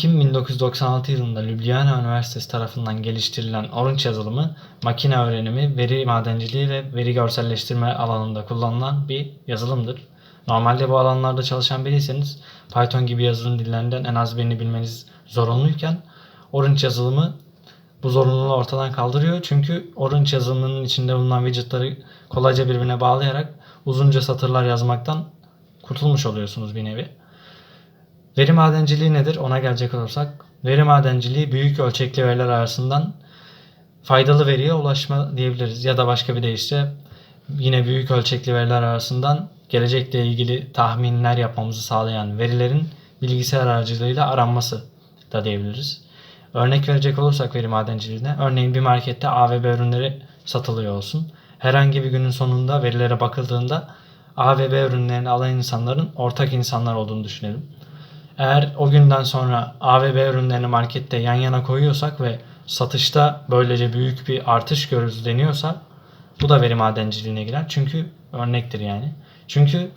Ekim 1996 yılında Ljubljana Üniversitesi tarafından geliştirilen Orange yazılımı, makine öğrenimi, veri madenciliği ve veri görselleştirme alanında kullanılan bir yazılımdır. Normalde bu alanlarda çalışan biriyseniz Python gibi yazılım dillerinden en az birini bilmeniz zorunluyken Orange yazılımı bu zorunluluğu ortadan kaldırıyor. Çünkü Orange yazılımının içinde bulunan widgetları kolayca birbirine bağlayarak uzunca satırlar yazmaktan kurtulmuş oluyorsunuz bir nevi. Veri madenciliği nedir? Ona gelecek olursak. Veri madenciliği büyük ölçekli veriler arasından faydalı veriye ulaşma diyebiliriz. Ya da başka bir deyişle yine büyük ölçekli veriler arasından gelecekle ilgili tahminler yapmamızı sağlayan verilerin bilgisayar aracılığıyla aranması da diyebiliriz. Örnek verecek olursak veri madenciliğine, örneğin bir markette A ve B ürünleri satılıyor olsun. Herhangi bir günün sonunda verilere bakıldığında A ve B ürünlerini alan insanların ortak insanlar olduğunu düşünelim. Eğer o günden sonra A ve B ürünlerini markette yan yana koyuyorsak ve satışta böylece büyük bir artış görürüz deniyorsa bu da veri madenciliğine girer. Çünkü örnektir yani. Çünkü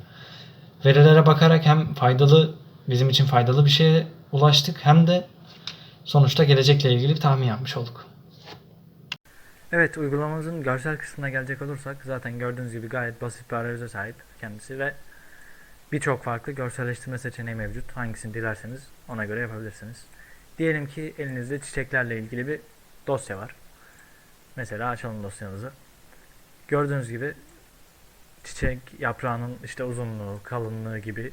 verilere bakarak hem faydalı bizim için faydalı bir şeye ulaştık hem de sonuçta gelecekle ilgili bir tahmin yapmış olduk. Evet uygulamamızın görsel kısmına gelecek olursak zaten gördüğünüz gibi gayet basit bir arayüze sahip kendisi ve birçok farklı görselleştirme seçeneği mevcut. Hangisini dilerseniz ona göre yapabilirsiniz. Diyelim ki elinizde çiçeklerle ilgili bir dosya var. Mesela açalım dosyamızı. Gördüğünüz gibi çiçek yaprağının işte uzunluğu, kalınlığı gibi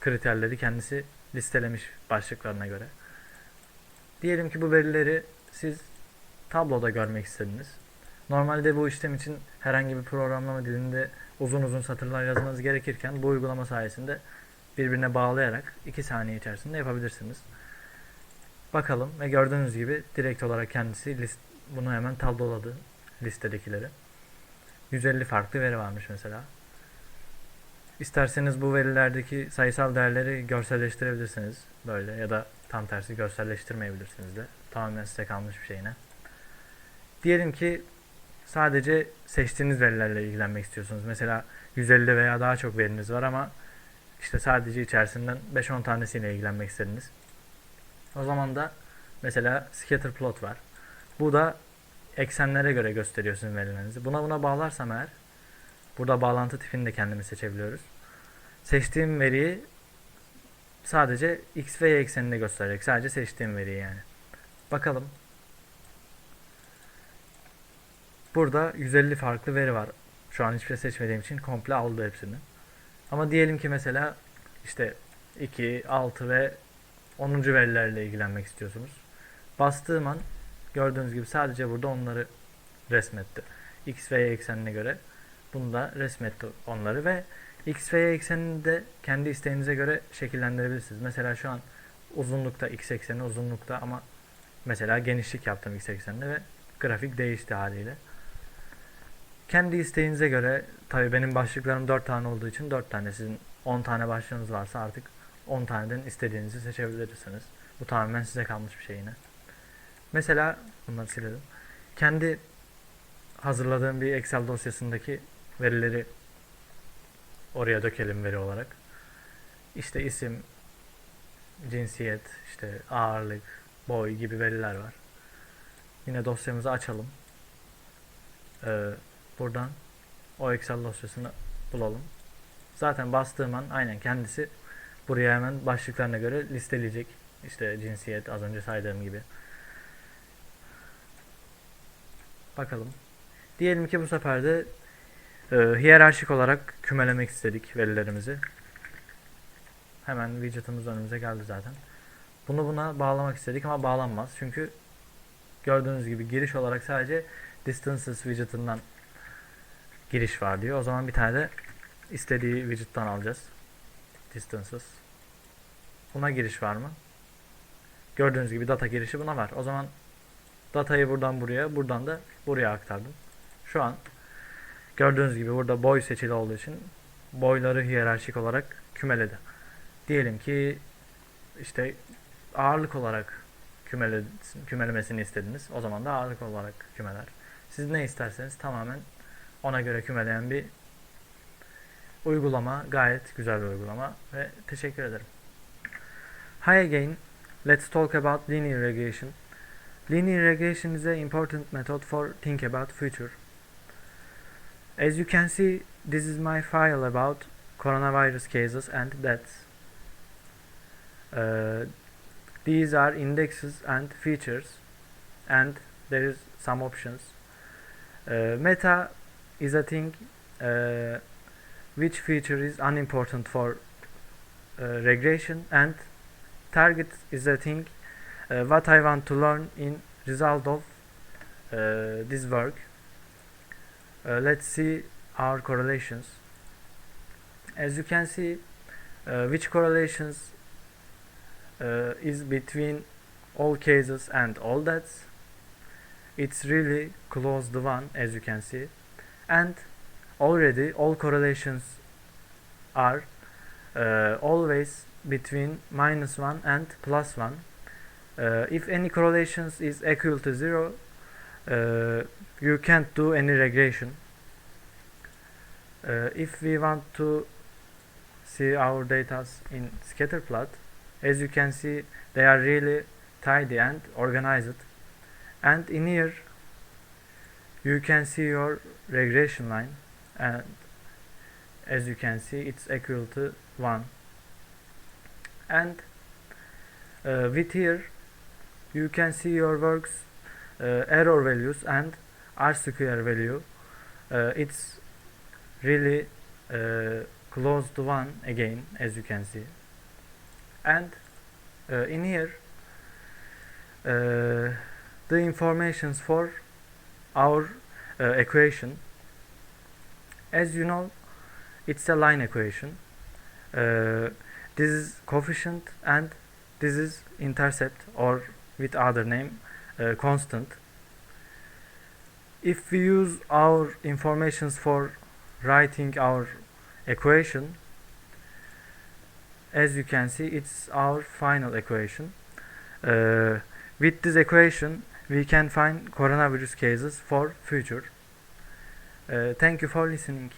kriterleri kendisi listelemiş başlıklarına göre. Diyelim ki bu verileri siz tabloda görmek istediniz. Normalde bu işlem için herhangi bir programlama dilinde uzun uzun satırlar yazmanız gerekirken bu uygulama sayesinde birbirine bağlayarak 2 saniye içerisinde yapabilirsiniz. Bakalım ve gördüğünüz gibi direkt olarak kendisi list, bunu hemen tabloladı listedekileri. 150 farklı veri varmış mesela. İsterseniz bu verilerdeki sayısal değerleri görselleştirebilirsiniz böyle ya da tam tersi görselleştirmeyebilirsiniz de. Tamamen size kalmış bir şeyine. Diyelim ki sadece seçtiğiniz verilerle ilgilenmek istiyorsunuz. Mesela 150 veya daha çok veriniz var ama işte sadece içerisinden 5-10 tanesiyle ilgilenmek istediniz. O zaman da mesela scatter plot var. Bu da eksenlere göre gösteriyor sizin verilerinizi. Buna buna bağlarsam eğer burada bağlantı tipini de kendimiz seçebiliyoruz. Seçtiğim veriyi sadece x ve y ekseninde gösterecek. Sadece seçtiğim veriyi yani. Bakalım. Burada 150 farklı veri var. Şu an hiçbir şey seçmediğim için komple aldı hepsini. Ama diyelim ki mesela işte 2, 6 ve 10. verilerle ilgilenmek istiyorsunuz. Bastığım an gördüğünüz gibi sadece burada onları resmetti. X ve Y eksenine göre bunu da resmetti onları ve X ve Y eksenini de kendi isteğinize göre şekillendirebilirsiniz. Mesela şu an uzunlukta X ekseni uzunlukta ama mesela genişlik yaptım X ekseninde ve grafik değişti haliyle. Kendi isteğinize göre tabii benim başlıklarım 4 tane olduğu için 4 tane sizin 10 tane başlığınız varsa artık 10 taneden istediğinizi seçebilirsiniz. Bu tamamen size kalmış bir şey yine. Mesela bunları silelim. Kendi hazırladığım bir Excel dosyasındaki verileri oraya dökelim veri olarak. İşte isim, cinsiyet, işte ağırlık, boy gibi veriler var. Yine dosyamızı açalım. Ee, buradan o Excel dosyasını bulalım. Zaten bastığım an aynen kendisi buraya hemen başlıklarına göre listeleyecek. İşte cinsiyet az önce saydığım gibi. Bakalım. Diyelim ki bu sefer de e, hiyerarşik olarak kümelemek istedik verilerimizi. Hemen widget'ımız önümüze geldi zaten. Bunu buna bağlamak istedik ama bağlanmaz. Çünkü gördüğünüz gibi giriş olarak sadece distances widget'ından giriş var diyor. O zaman bir tane de istediği widget'tan alacağız. Distances. Buna giriş var mı? Gördüğünüz gibi data girişi buna var. O zaman datayı buradan buraya, buradan da buraya aktardım. Şu an gördüğünüz gibi burada boy seçili olduğu için boyları hiyerarşik olarak kümeledi. Diyelim ki işte ağırlık olarak kümele, kümelemesini istediniz. O zaman da ağırlık olarak kümeler. Siz ne isterseniz tamamen ona göre kümeleyen bir uygulama. Gayet güzel bir uygulama ve teşekkür ederim. Hi again. let's talk about linear regression. Linear regression is an important method for think about future. As you can see, this is my file about coronavirus cases and deaths. Uh, these are indexes and features, and there is some options. Uh, meta is a thing uh, which feature is unimportant for uh, regression, and target is a thing uh, what I want to learn in result of uh, this work. Uh, let's see our correlations. As you can see, uh, which correlations uh, is between all cases and all deaths. It's really close to one, as you can see, and already all correlations are uh, always between minus one and plus one. Uh, if any correlations is equal to zero, uh, you can't do any regression. Uh, if we want to see our data in scatter plot, as you can see, they are really tidy and organized. And in here, you can see your regression line, and as you can see, it's equal to one. And uh, with here, you can see your works uh, error values and r square value. Uh, it's really uh, close to one again, as you can see and uh, in here uh, the informations for our uh, equation. As you know it's a line equation. Uh, this is coefficient and this is intercept or with other name uh, constant. If we use our informations for writing our equation as you can see it's our final equation. Uh, with this equation we can find coronavirus cases for future. Uh, thank you for listening